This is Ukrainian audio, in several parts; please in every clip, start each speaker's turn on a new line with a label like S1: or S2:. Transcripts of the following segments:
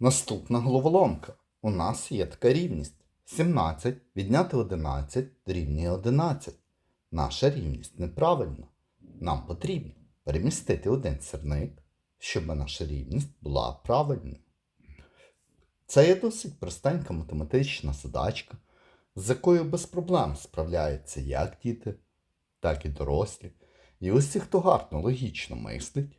S1: Наступна головоломка. У нас є така рівність. 17 відняти 11 дорівнює 11. Наша рівність неправильна. Нам потрібно перемістити один сірник, щоб наша рівність була правильною. Це є досить простенька математична задачка, з якою без проблем справляються як діти, так і дорослі. І усі, хто гарно логічно мислить,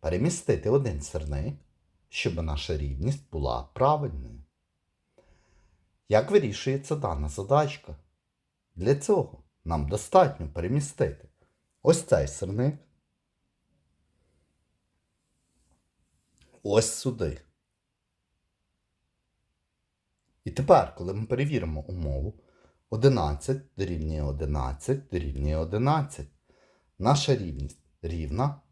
S1: перемістити один сирник, щоб наша рівність була правильною. Як вирішується дана задачка? Для цього нам достатньо перемістити ось цей сирник. Ось сюди. І тепер, коли ми перевіримо умову, 11 дорівнює 11 дорівнює 11. Наша рівність рівна,